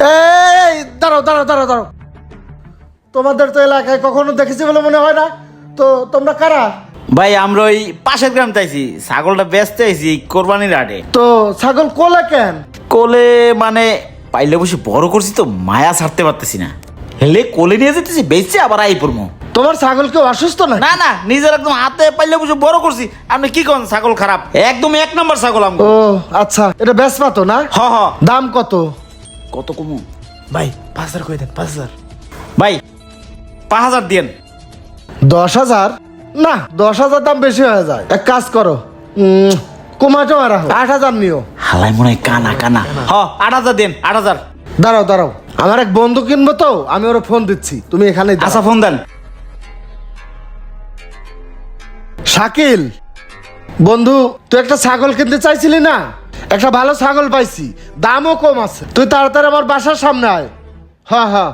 এই দাঁড়াও দাঁড়াও দাঁড়াও দাঁড়াও। তোমাদের তো এলাকায় কখনো দেখেছি বলে মনে হয় না। তো তোমরা কারা? ভাই আমরা ওই পাশের গ্রাম চাইছি ছাগলটা ব্যস্ত আইছি কোরবানির আটে তো ছাগল কোলে কেন? কোলে মানে পাইলে বসে বড় করছি তো মায়া ছাড়তে পারতেছি না। হেলে কোলে নিয়ে যেতেছি বেঁচে আবার আই পড়ব তোমার ছাগল কেউ অসুস্থ না না না নিজের একদম হাতে পাইলে বসে বড় করছি। আপনি কি করেন ছাগল খারাপ? একদম এক নম্বর ছাগল আমি ও আচ্ছা এটা বেসপা তো না? হ হ। দাম কত? কত কমু? ভাই পাঁচ হাজার করে দেন? পাঁচ হাজার। ভাই পাঁচ হাজার দিয়েন। দশ হাজার? না দশ হাজার দাম বেশি হয়ে যায়। এক কাজ করো। উম, কুমাটো রাখো। আট হাজার নিও। হালাই মনে হয় কানা কানা। হ আট হাজার দিন আট হাজার। দাঁড়াও দাঁড়াও। আমার এক বন্ধু কিনবো তো আমি ওরা ফোন দিচ্ছি। তুমি এখানে আচ্ছা ফোন দেন। শাকিল বন্ধু তুই একটা ছাগল কিনতে চাইছিলি না? একটা ভালো ছাগল পাইছি দামও কম আছে। তুই তাড়াতাড়ি আমার বাসার সামনে আয়। হ্যাঁ হ্যাঁ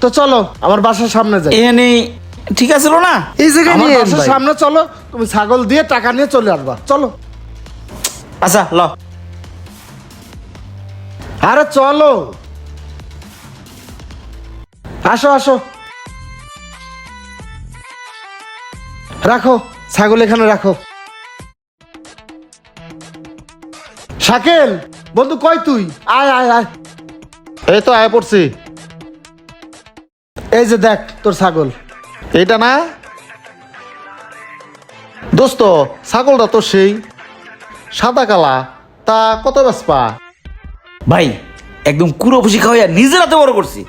তো চলো আমার বাসার সামনে যাই। এনে ঠিক আছে না এই জায়গায় আমার নিয়ে বাসার ভাই। সামনে চলো তুমি ছাগল দিয়ে টাকা নিয়ে চলে আসবা। চলো। আচ্ছা ল। আরে চলো। আসো আসো। রাখো ছাগল এখানে রাখো। শাকেল বন্ধু কই তুই? আয় আয় আয়। এই তো আয় পড়ছি। এই যে দেখ তোর ছাগল। এইটা না? দোস্ত ছাগলটা তো সেই। সাদা কালা তা কত বেসপা ভাই একদম কুড়ো খুশি খাওয়াইয়া নিজের হাতে বড় করছি।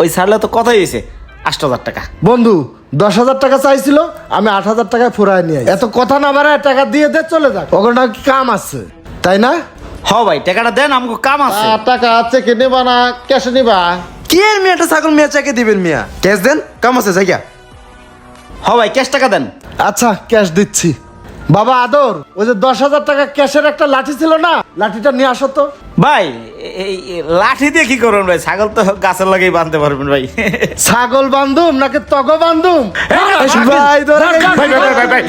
ওই ছাড়লে তো কথাই হয়েছে আট হাজার টাকা। বন্ধু দশ হাজার টাকা চাইছিল আমি আট হাজার টাকায় ফুরায় নিয়ে এত কথা না বাড়ায় টাকা দিয়ে দে চলে যাক। ওখানে কাম আছে। তাই না? হ ভাই টাকাটা দেন আমাকে কাম আছে আর টাকা চেকে নিবা না ক্যাশে নিবা কি এর মিয়াটা ছাগল মিয়া চাকে দিবেন মিয়া ক্যাশ দেন কাম আছে জায়গা হ ভাই ক্যাশ টাকা দেন আচ্ছা ক্যাশ দিচ্ছি বাবা আদর ওই যে দশ হাজার টাকা ক্যাশের একটা লাঠি ছিল না লাঠিটা নিয়ে আসো তো ভাই এই এই লাঠি দিয়ে কি করবেন ভাই ছাগল তো গাছের লাগেই বাঁধতে পারবেন ভাই ছাগল বান্ধুম নাকি তগ বান্ধুম ভাই ভাই, ভাই, ভাই,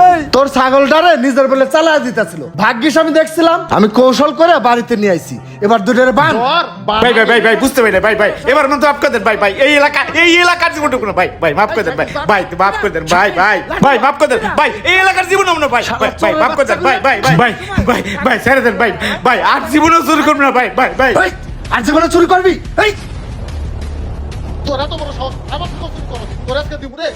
ভাই, ছাগলটারে নিজের বলে চালা দিতেছিল ভাগ্যিস আমি দেখছিলাম আমি কৌশল করে বাড়িতে নিয়ে আইছি এবার দুটোরে বান ভাই ভাই ভাই ভাই বুঝতে পারি না, ভাই ভাই এবার মতো মাফ করে দেন ভাই ভাই এই এলাকা এই এলাকার জীবনটুকু না ভাই ভাই মাফ করে দেন ভাই ভাই মাফ করে দেন ভাই ভাই ভাই মাফ করে দেন ভাই এই এলাকার জীবন আমরা ভাই ভাই ভাই মাফ করে দেন ভাই ভাই ভাই ভাই ভাই ভাই ছেড়ে দেন ভাই ভাই আর জীবনও শুরু করব না ভাই ভাই ভাই আর জীবনে চুরি করবি এই তোরা তো বড় সব আমার সাথে চুরি করো তোরা আজকে দিব রে